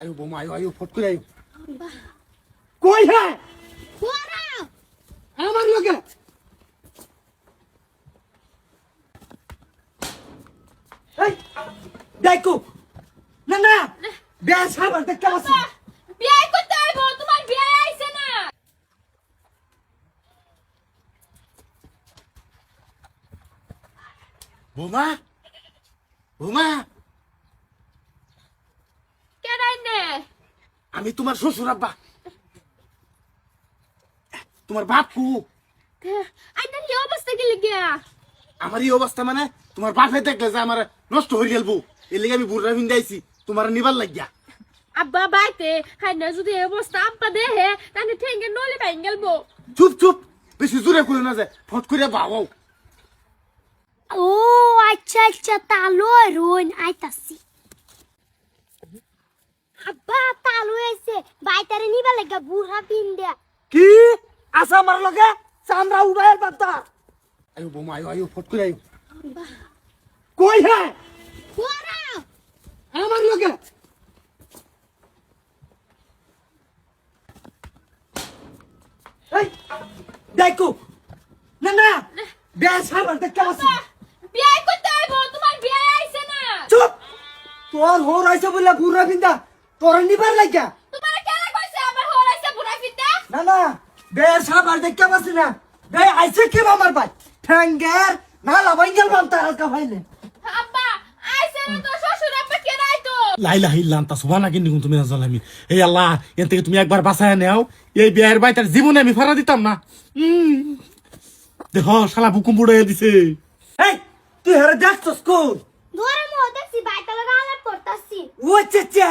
আয়ো বোমা আয়ো আয়ো ফট করে আয়ো। কই হ্যাঁ আমার লোকে। এই দেখো না না বেশ সাবার দেখতে পাচ্ছি? বিয়ে করতে হইব তোমার বিয়ে আইছে না। বোমা বোমা কেডাই নে আমি তোমার শ্বশুর আব্বা। তোমার বাপ। কু আইনা কি অবস্থা গেলে গিয়া আমার এই অবস্থা মানে তোমার বাপে দেখলে যে আমার নষ্ট হয়ে গেলবো। এর লেগে আমি বুড়া ভিন্দাইছি তোমার নিবার লাগিয়া। আব্বা বাইতে হাইনা যদি এই অবস্থা আব্বা দেহে তাহলে ঠেঙ্গে নলে বাইন গেলবো। চুপ চুপ। বেশি জোরে করে না যায় ফট করে বাবাও ও আচ্ছা আচ্ছা তালো রোন আইতাছি। আব্বা তালো এসে বাইতারে নিবা লাগা বুড়া পিন্দা কি আসা আমার লগে চামড়া উড়াইয়ের বার্তা আয়ো বোমা আয়ো আয়ো ফট করে আয়ো কই হ্যাঁ ওরা আমার লোকে এই দেখো না না বেশ সাবার দেখতে পাচ্ছি বিয়ে করতে হইব তোমার বিয়ে আইছে না চুপ তোর হোর আইছে বলে বুড়া বিন্দা তোর নিবার লাগিয়া। তোমার কেলা কইছে? আমার হর আইছে বুড়া ফিতা? না না বেশ সাবার দেখতে পাচ্ছি না। বে আইছে কি আমার ভাই? ঠ্যাঙ্গের না লাভাইঙ্গেল বান্তা হালকা ভাইলে। আব্বা আইছে না তো শ্বশুর আব্বা কেডাই তো? লাইলা হিল্লাম তা সোভা না কিন্তু তুমি না জলামি এই আল্লাহ এর থেকে তুমি একবার বাঁচায় নেও। এই বিয়ের বাই তার জীবনে আমি ফেরা দিতাম না। উম। দেখ শালা বুকুম বুড়ে দিছে। এই তুই হেরে দেখছস কোন ধরে মো দেখছি বাইতা লাগা আলাপ করতাছি। ও চাচা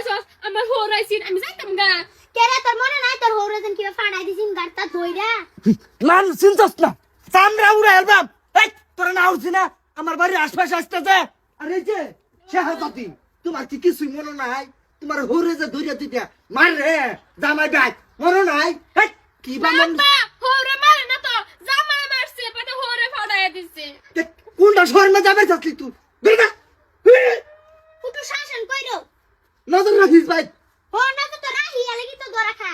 আমার হর আইছে আমি যাইতাম গা কেরা তোর মনে নাই তোর হৌরজন কিবা ফাড়াই দিছিন গাড়তা ধইরা মান চিনছস না চামড়া উড়ে অ্যালবাম এই তোরা না উঠছি না আমার বাড়ির আশপাশে আসতেছে আরে যে শেহাজাতি তোমার কি কিছুই মনে নাই তোমার হরে যে ধরিয়া দিতা মার রে জামাই ব্যাগ মনে নাই এই কি বা মন হরে মারে না তো জামাই মারছে পেটে হরে ফাড়াইয়া দিছে কোনটা শহর না যাবে তুই বেটা নজর রাখিস ভাই ও নজর তো রাহি কি তো দরা খা